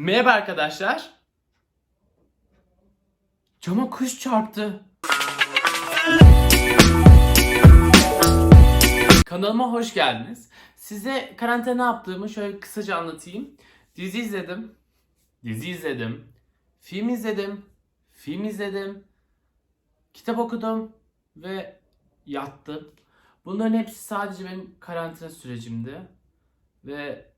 Merhaba arkadaşlar. Cama kuş çarptı. Kanalıma hoş geldiniz. Size karantina yaptığımı şöyle kısaca anlatayım. Dizi izledim. Dizi izledim. Film izledim. Film izledim. Kitap okudum ve yattım. Bunların hepsi sadece benim karantina sürecimdi. Ve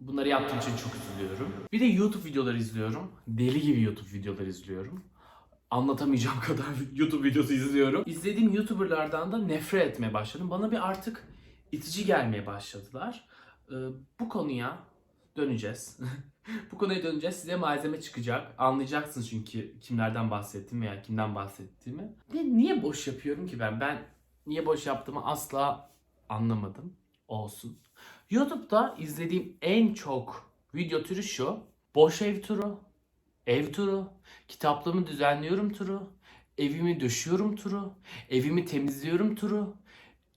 bunları yaptığım için çok üzülüyorum. Bir de YouTube videoları izliyorum. Deli gibi YouTube videoları izliyorum. Anlatamayacağım kadar YouTube videosu izliyorum. İzlediğim YouTuber'lardan da nefret etmeye başladım. Bana bir artık itici gelmeye başladılar. Ee, bu konuya döneceğiz. bu konuya döneceğiz. Size malzeme çıkacak. Anlayacaksınız çünkü kimlerden bahsettim veya kimden bahsettiğimi. Ve niye boş yapıyorum ki ben? Ben niye boş yaptığımı asla anlamadım. Olsun. YouTube'da izlediğim en çok video türü şu. Boş ev turu, ev turu, kitaplığımı düzenliyorum turu, evimi döşüyorum turu, evimi temizliyorum turu,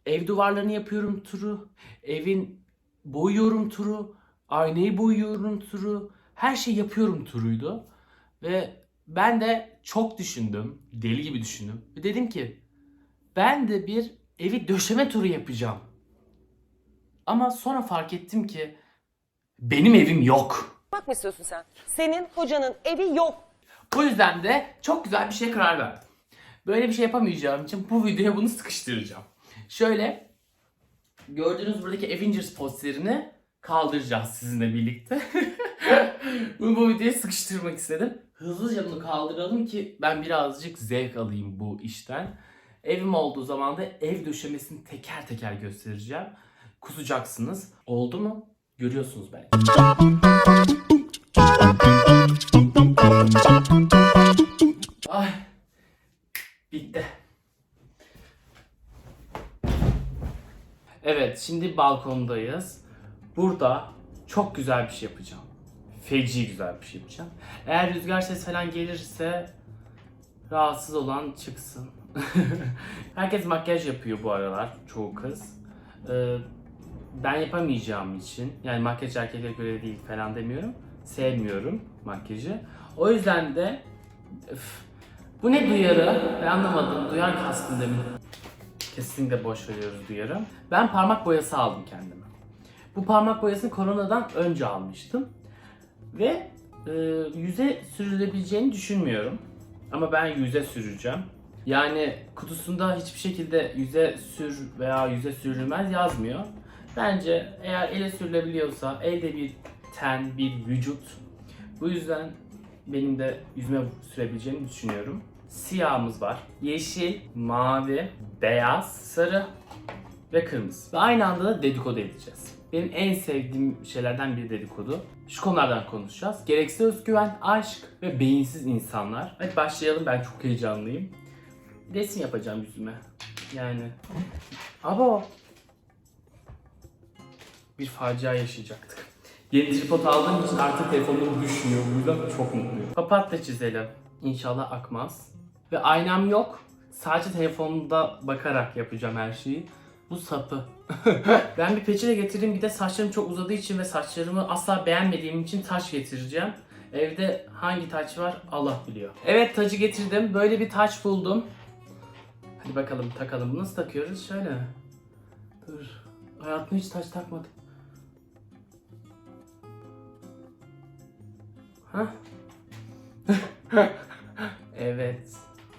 ev duvarlarını yapıyorum turu, evin boyuyorum turu, aynayı boyuyorum turu, her şey yapıyorum turuydu. Ve ben de çok düşündüm, deli gibi düşündüm. Ve dedim ki ben de bir evi döşeme turu yapacağım. Ama sonra fark ettim ki benim evim yok. Bak mı istiyorsun sen? Senin hocanın evi yok. Bu yüzden de çok güzel bir şeye karar verdim. Böyle bir şey yapamayacağım için bu videoya bunu sıkıştıracağım. Şöyle gördüğünüz buradaki Avengers posterini kaldıracağız sizinle birlikte. bunu bu videoya sıkıştırmak istedim. Hızlıca bunu kaldıralım ki ben birazcık zevk alayım bu işten. Evim olduğu zaman da ev döşemesini teker teker göstereceğim. Kusacaksınız. Oldu mu? Görüyorsunuz belki. Ay. Bitti. Evet, şimdi balkondayız. Burada çok güzel bir şey yapacağım. Feci güzel bir şey yapacağım. Eğer rüzgar ses falan gelirse rahatsız olan çıksın. Herkes makyaj yapıyor bu aralar, çoğu kız. Ee, ben yapamayacağım için, yani makyaj erkeklere göre değil falan demiyorum. Sevmiyorum makyajı. O yüzden de Üf. Bu ne duyarı? Ben anlamadım. Duyar kastım demin. Kesinlikle boş veriyoruz duyarı. Ben parmak boyası aldım kendime. Bu parmak boyasını koronadan önce almıştım. Ve e, yüze sürülebileceğini düşünmüyorum. Ama ben yüze süreceğim. Yani kutusunda hiçbir şekilde yüze sür veya yüze sürülmez yazmıyor. Bence eğer ele sürülebiliyorsa elde bir ten, bir vücut. Bu yüzden benim de yüzüme sürebileceğini düşünüyorum. Siyahımız var. Yeşil, mavi, beyaz, sarı ve kırmızı. Ve aynı anda da dedikodu edeceğiz. Benim en sevdiğim şeylerden biri dedikodu. Şu konulardan konuşacağız. Gereksiz özgüven, aşk ve beyinsiz insanlar. Hadi başlayalım ben çok heyecanlıyım. Resim yapacağım yüzüme. Yani. Abo. Bir facia yaşayacaktık. Yeni tripod aldığım için artık telefonum düşmüyor. Bu yüzden çok mutluyum. Papatya çizelim. İnşallah akmaz. Ve aynam yok. Sadece telefonda bakarak yapacağım her şeyi. Bu sapı. ben bir peçete getireyim. Bir de saçlarım çok uzadığı için ve saçlarımı asla beğenmediğim için taç getireceğim. Evde hangi taç var Allah biliyor. Evet tacı getirdim. Böyle bir taç buldum. Hadi bakalım takalım. Nasıl takıyoruz? Şöyle. Dur. Hayatımda hiç taç takmadım. Evet.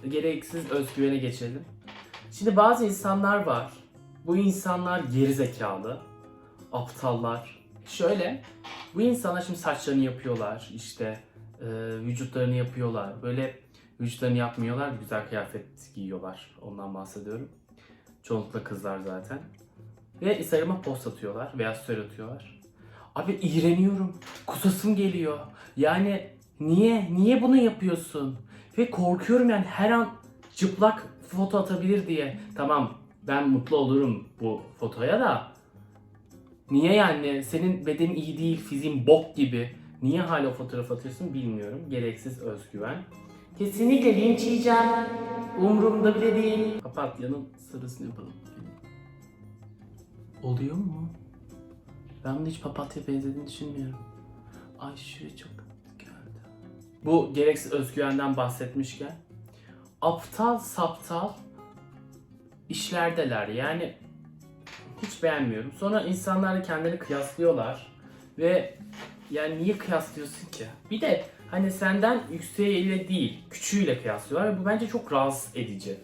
Gereksiz özgüvene geçelim. Şimdi bazı insanlar var. Bu insanlar geri zekalı. Aptallar. Şöyle. Bu insanlar şimdi saçlarını yapıyorlar. işte e, vücutlarını yapıyorlar. Böyle vücutlarını yapmıyorlar. Güzel kıyafet giyiyorlar. Ondan bahsediyorum. Çoğunlukla kızlar zaten. Ve Instagram'a post atıyorlar veya story atıyorlar. Abi iğreniyorum. Kusasım geliyor. Yani niye? Niye bunu yapıyorsun? Ve korkuyorum yani her an çıplak foto atabilir diye. Tamam ben mutlu olurum bu fotoya da. Niye yani? Senin bedenin iyi değil, fiziğin bok gibi. Niye hala fotoğraf atıyorsun bilmiyorum. Gereksiz özgüven. Kesinlikle linç yiyeceğim. Umurumda bile değil. Papatyanın sırasını yapalım. Oluyor mu? Ben bunu hiç papatya benzediğini düşünmüyorum. Ay şuraya çok geldi. Bu gereksiz özgüvenden bahsetmişken aptal saptal işlerdeler. Yani hiç beğenmiyorum. Sonra insanlarla kendilerini kıyaslıyorlar ve yani niye kıyaslıyorsun ki? Bir de hani senden yükseğiyle değil, küçüğüyle kıyaslıyorlar ve bu bence çok rahatsız edici.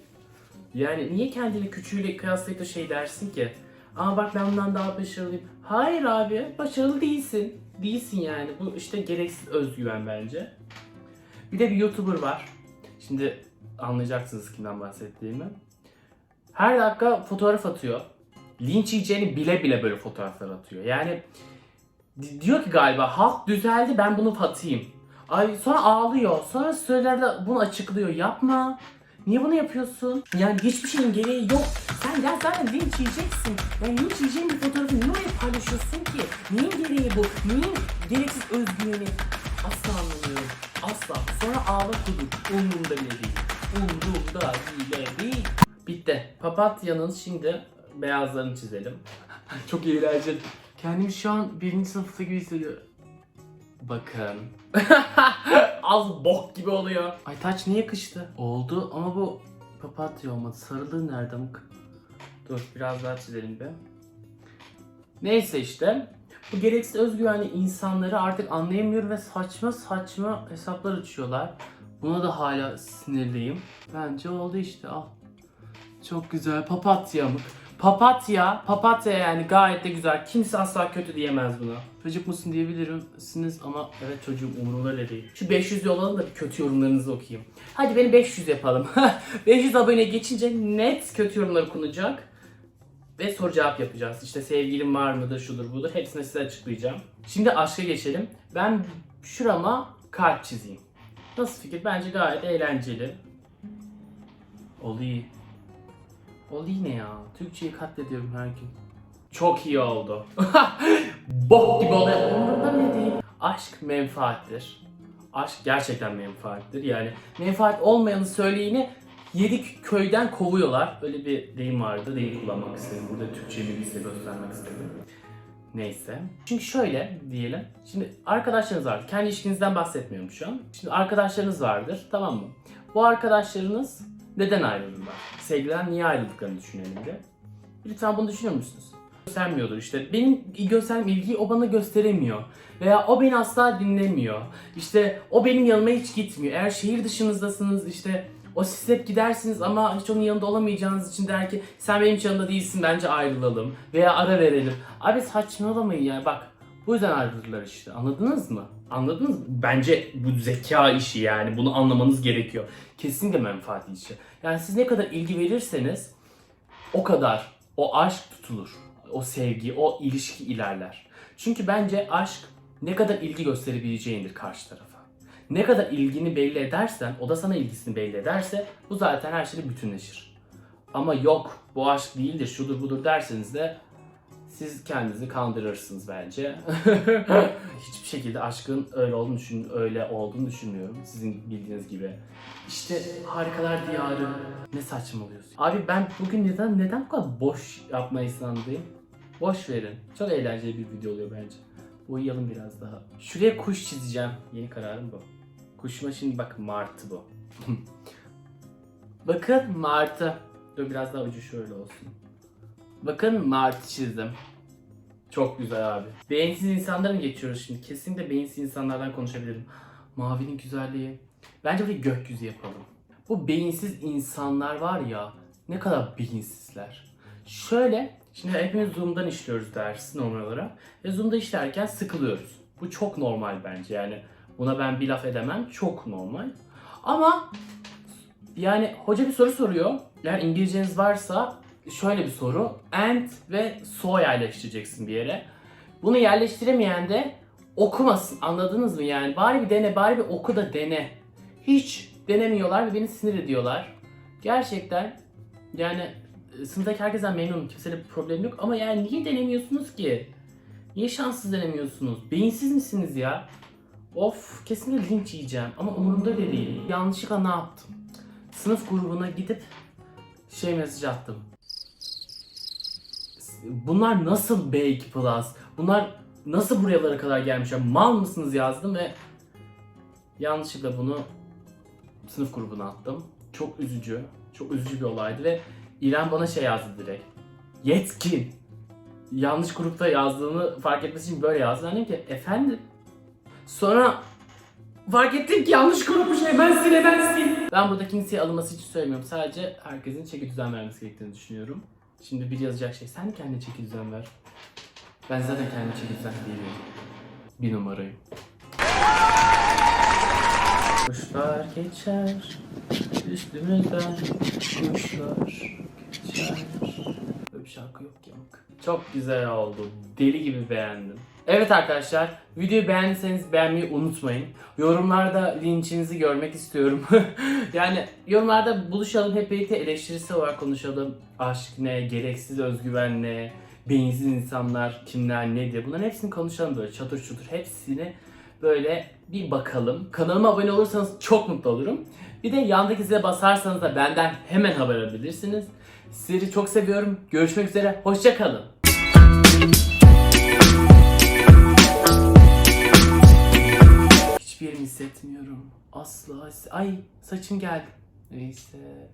Yani niye kendini küçüğüyle kıyaslayıp da şey dersin ki? Ama bak ben bundan daha başarılıyım. Hayır abi, başarılı değilsin. Değilsin yani. Bu işte gereksiz özgüven bence. Bir de bir YouTuber var. Şimdi anlayacaksınız kimden bahsettiğimi. Her dakika fotoğraf atıyor. Linç yiyeceğini bile bile böyle fotoğraflar atıyor. Yani di- diyor ki galiba halk düzeldi ben bunu atayım. Ay sonra ağlıyor. Sonra söylerde bunu açıklıyor. Yapma. Niye bunu yapıyorsun? Yani hiçbir şeyin gereği yok. Sen ya zaten linç yiyeceksin. Yani linç yiyeceğin bir fotoğrafı niye oraya paylaşıyorsun ki? Neyin gereği bu? Neyin gereksiz özgüveni? Asla anlamıyorum. Asla. Sonra ağla kuduk. Umurumda bile değil. Umurumda bile değil. Bitti. Papatya'nın şimdi beyazlarını çizelim. Çok eğlenceli. Kendimi şu an birinci sınıfta gibi hissediyorum. Bakın. Az bok gibi oluyor. Ay taç niye yakıştı? Oldu ama bu papatya olmadı. Sarılığı nerede mı? Dur biraz daha çizelim be. Neyse işte. Bu gereksiz özgüvenli insanları artık anlayamıyor ve saçma saçma hesaplar açıyorlar. Buna da hala sinirliyim. Bence oldu işte al. Çok güzel papatya mı? Papatya, papatya yani gayet de güzel. Kimse asla kötü diyemez buna. Çocuk musun diyebilirsiniz ama evet çocuğum umurumda bile değil. Şu 500 yolalım da bir kötü yorumlarınızı okuyayım. Hadi beni 500 yapalım. 500 abone geçince net kötü yorumlar okunacak. Ve soru cevap yapacağız. İşte sevgilim var mıdır, şudur budur. Hepsini size açıklayacağım. Şimdi aşka geçelim. Ben şurama kalp çizeyim. Nasıl fikir? Bence gayet eğlenceli. Oluyor. Oluyor ne ya? Türkçeyi katlediyorum her gün. Çok iyi oldu. Bok gibi oluyor. Umurumda bile değil. Aşk menfaattir. Aşk gerçekten menfaattir. Yani menfaat olmayanı söyleyeni yedi köyden kovuyorlar. Öyle bir deyim vardı. Deyim kullanmak istedim. Burada Türkçe bilgisi göstermek istedim. Neyse. Çünkü şöyle diyelim. Şimdi arkadaşlarınız var. Kendi ilişkinizden bahsetmiyorum şu an. Şimdi arkadaşlarınız vardır. Tamam mı? Bu arkadaşlarınız neden ayrıldılar? Sevgiliden niye ayrıldıklarını düşünelim de. Lütfen bunu düşünüyor musunuz? Göstermiyordur işte. Benim gösterdiğim ilgiyi o bana gösteremiyor. Veya o beni asla dinlemiyor. İşte o benim yanıma hiç gitmiyor. Eğer şehir dışınızdasınız işte o siz hep gidersiniz ama hiç onun yanında olamayacağınız için der ki sen benim yanımda değilsin bence ayrılalım. Veya ara verelim. Abi saçmalamayın ya bak. Bu yüzden ayrıldılar işte. Anladınız mı? Anladınız mı? Bence bu zeka işi yani. Bunu anlamanız gerekiyor. Kesinlikle menfaat işi. Yani siz ne kadar ilgi verirseniz o kadar o aşk tutulur. O sevgi, o ilişki ilerler. Çünkü bence aşk ne kadar ilgi gösterebileceğindir karşı tarafa. Ne kadar ilgini belli edersen, o da sana ilgisini belli ederse bu zaten her şeyle bütünleşir. Ama yok bu aşk değildir, şudur budur derseniz de siz kendinizi kandırırsınız bence. Hiçbir şekilde aşkın öyle olduğunu düşün, öyle olduğunu düşünmüyorum. Sizin bildiğiniz gibi. İşte harikalar diyarı. Ne saçmalıyorsun? Abi ben bugün neden neden bu kadar boş yapma İslam'dayım? Boş verin. Çok eğlenceli bir video oluyor bence. Uyuyalım biraz daha. Şuraya kuş çizeceğim. Yeni kararım bu. Kuşuma şimdi bak martı bu. Bakın martı. Dur biraz daha ucu şöyle olsun. Bakın martı çizdim. Çok güzel abi. Beyinsiz insanlara mı geçiyoruz şimdi? Kesinlikle beyinsiz insanlardan konuşabilirim. Mavinin güzelliği. Bence bir gökyüzü yapalım. Bu beyinsiz insanlar var ya ne kadar beyinsizler. Şöyle şimdi hepimiz Zoom'dan işliyoruz dersi normal olarak. Ve Zoom'da işlerken sıkılıyoruz. Bu çok normal bence yani. Buna ben bir laf edemem. Çok normal. Ama yani hoca bir soru soruyor. Eğer İngilizceniz varsa şöyle bir soru. And ve so yerleştireceksin bir yere. Bunu yerleştiremeyen de okumasın. Anladınız mı yani? Bari bir dene, bari bir oku da dene. Hiç denemiyorlar ve beni sinir ediyorlar. Gerçekten yani e, sınıftaki herkesten memnunum. Kimseyle bir problem yok. Ama yani niye denemiyorsunuz ki? Niye şanssız denemiyorsunuz? Beyinsiz misiniz ya? Of kesinlikle linç yiyeceğim ama umurumda bile değil. Yanlışlıkla ne yaptım? Sınıf grubuna gidip şey mesaj attım. Bunlar nasıl B2 Plus? Bunlar nasıl buralara kadar gelmiş mal mısınız yazdım ve yanlışlıkla bunu sınıf grubuna attım. Çok üzücü. Çok üzücü bir olaydı ve İrem bana şey yazdı direkt. Yetkin. Yanlış grupta yazdığını fark etmesi için böyle yazdı. Ben dedim ki efendim. Sonra fark ettim ki yanlış grupmuş ve ben size ben sileyim. Ben burada kimseye alınması için söylemiyorum. Sadece herkesin çeki düzen vermesi gerektiğini düşünüyorum. Şimdi bir yazacak şey. Sen kendine çeki düzen ver. Ben zaten kendime çeki düzen değilim. Bir numarayım. Kuşlar geçer üstümüzden Kuşlar geçer Böyle bir şarkı yok ki amk. Çok güzel oldu. Deli gibi beğendim. Evet arkadaşlar, videoyu beğendiyseniz beğenmeyi unutmayın. Yorumlarda linçinizi görmek istiyorum. yani yorumlarda buluşalım, hep birlikte eleştirisi olarak konuşalım. Aşk ne, gereksiz özgüven ne, beyinsiz insanlar kimler nedir bunların hepsini konuşalım böyle çatır çutur hepsini böyle bir bakalım. Kanalıma abone olursanız çok mutlu olurum. Bir de yandaki zile basarsanız da benden hemen haber alabilirsiniz. Sizleri çok seviyorum. Görüşmek üzere. Hoşça kalın. Hiçbir yerimi hissetmiyorum. Asla. Ay saçım geldi. Neyse.